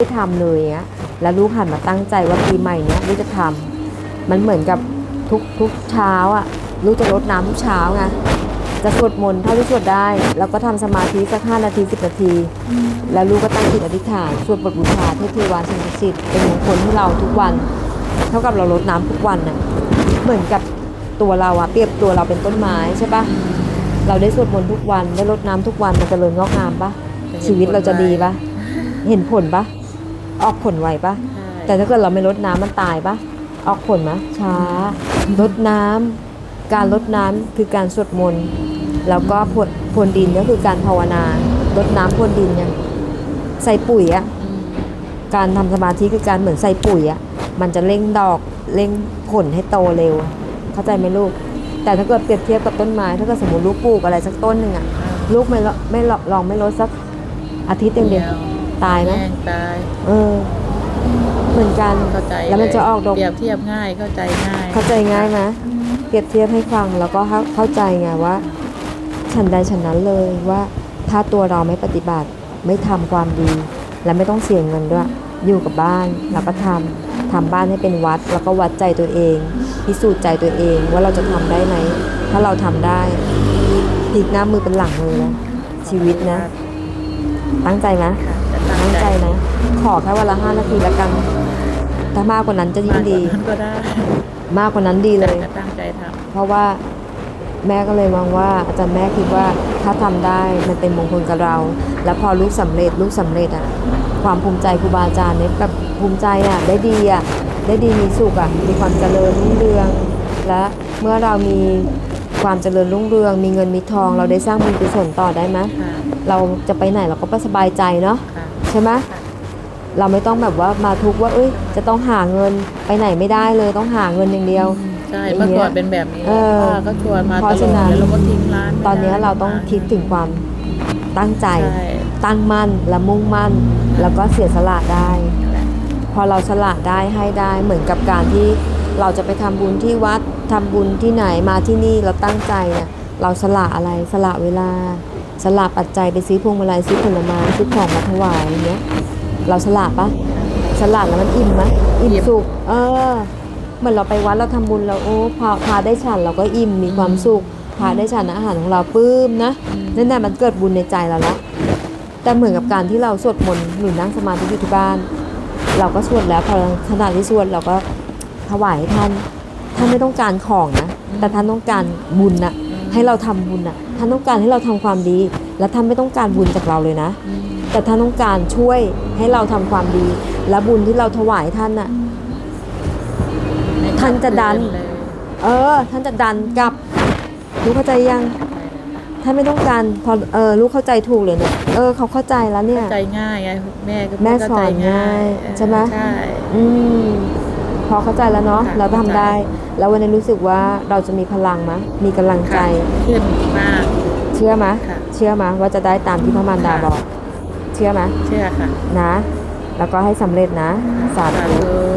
ได้ทำเลยเงี้ย แล้วลูกหันมาตั้งใจว่าปีใหม่เนี้ยลูกจะทำมันเหมือนกับทุกทุกเช้าอะ ลูกจะรดน้ำทุกเช้าไง จะสวดมนต์เท่าที่สวดได้ แล้วก็ทำสมาธิสักห้านาทีสิบนาที แล้วลูกก็ตั้งจิตอธิษฐานสวดบทบูชาเทพเทวาสิ่งศักดิ์สิทธิ์เป็นมงคลให้เราทุกวัน เท่ากับเรารดน้ำทุกวันน่ะ เหมือนกับตัวเราอะเปรียบตัวเราเป็นต้นไม้ใช่ปะเราได้สวดมนต์ทุกวันได้รดน้ำทุกวันมันจะเริญงอกงามปะชีวิตเราจะดีปะเห็นผลปะ ออกผลไวปะแต่ถ้าเกิดเราไม่รดน้ำมันตายปะออกผลมะช้ารดน้ำการรดน้ำคือการสวดมนต์แล้วก็พรวนพรวนดินก็คือการภาวนารดน้ำพรวนดินเนี่ยใส่ปุ๋ยอะ การทำสมาธิคือการเหมือนใส่ปุ๋ยอะมันจะเร่งดอกเร่งผลให้โตเร็ว เข้าใจไหมลูก แต่ถ้าเกิดเปรียบเทียบกับต้นไม้ ถ้าเกิดสมมติลูกปลูกอะไรสักต้นหนึ่งอะลูกไม่ลไม่ลลองไม่ลดสักอาทิตย์หนึ่งเดียว ตายไหมแห้งตายเออ เหมือนกันเข้าใจแล้วมันจะออกดอกเปรียบเทียบง่ายเข้าใจง่ายเข้าใจง่ายไหมเปรียบเทียบให้ฟังแล้วก็เข้าเข้าใจไงว่า ฉันใดฉันนั้นเลยว่าถ้าตัวเราไม่ปฏิบัติไม่ทำความดี และไม่ต้องเสียเงินด้วย อยู่กับบ้านแล้วก็ทำทำบ้านให้เป็นวัด แล้วก็วัดใจตัวเอง พิสูจน์ใจตัวเองว่าเราจะทำได้ไหมถ้าเราทำได้พลิกหน้ามือเป็นหลังเลยนะชีวิตนะ ตั้งใจไหม ค่ะจะตั้งใจนะ ขอแค่วันละห้านาทีละกัน ถ้ามากกว่านั้นจะยิ่งดี มากกว่านั้นก็ได้มากกว่านั้นดีเลยจะตั้งใจทเพราะว่าแม่ก็เลยมองว่าอาจารย์แม่คิดว่าถ้าทำได้มันเป็นมงคลกับเรา แล้วพอลูกสำเร็จลูกสำเร็จอะความภูมิใจครูบาอาจารย์เนี่ยแบบภูมิใจอะได้ดีอะได้ดีมีสุขอะมีความเจริญรุ่งเรือง และเมื่อเรามี ความเจริญรุ่งเรือง มีเงินมีทอง เราได้สร้างบุญกุศลต่อได้ไหมำค่ะเราจะไปไหนเราก็สบายใจเนาะค่ะ ใช่ไหมเราไม่ต้องแบบว่ามาทุกข์ว่าเอ้ยจะต้องหาเงินไปไหนไม่ได้เลยต้องหาเงินอย่างเดียว ใช่อย่างเงี้ยเมื่อก่อนเป็นแบบนี้เออป้าก็ชวนมาเพตราะลฉะอดนั้นแล้วเราก็ทิ้งร้านไม่ตอนนี้ได้เราต้องคิดถึงความตั้งใจ ใช่ตั้งมั่นและมุ่งมั่น แล้วก็เสียสละได้ นั่นแหละพอเราสละได้ให้ได้เหมือนกับการที่ เราจะไปทำบุญที่วัดทำบุญที่ไหนมาที่นี่เราตั้งใจเนี่ยเราสละอะไรสละเวลา สละปัจจัยไปซื้อพวงมาลัยซื้อผลไม้ซื้อของมาถวายอย่างเงี้ยเราสละปะสละแล้วมันอิ่มไหมอิ่มสุขเออเหมือนเราไปวัดเราทำบุญเราโอ้พาพาได้ฉันเราก็อิ่มมีความสุขพาได้ฉันอาหารของเราปื้มนะนั่นแหละมันเกิดบุญในใจเราละแต่เหมือนกับการที่เราสวดมนต์หรือนั่งสมาธิอยู่ที่บ้าน เราก็สวดแล้วพอขณะที่สวดเราก็ ถวายให้ท่าน ท่านไม่ต้องการของนะ แต่ท่านต้องการบุญนะให้เราทำบุญนะท่านต้องการให้เราทำความดี และท่านไม่ต้องการบุญจากเราเลยนะอืมแต่ท่านต้องการช่วยให้เราทำความดี และบุญที่เราถวายท่านน่ะไม่ท่านจะดันเลยเออ ท่านจะดันกลับรู้เข้าใจยังท่านไม่ต้องการพอเออลูกเข้าใจถูกเลยเนี่ยเออเขาเข้าใจแล้วเนี่ยเข้าใจง่ายไงแม่ก็แม่เข้าสอใจนง่ายเออใช่ไหมใช่อืม พอเข้าใจแล้วเนาะค่ะเราทำได้ แล้ววันนี้รู้สึกว่าเราจะมีพลังมะมีกำลังใจ ค่ะขึ้นมาก เชื่อมะค่ะเชื่อมะว่าจะได้ตามที่พระมารดาค่ะ บอก เชื่อมะเชื่อค่ะนะ แล้วก็ให้สำเร็จนะสาสาธุ ธุ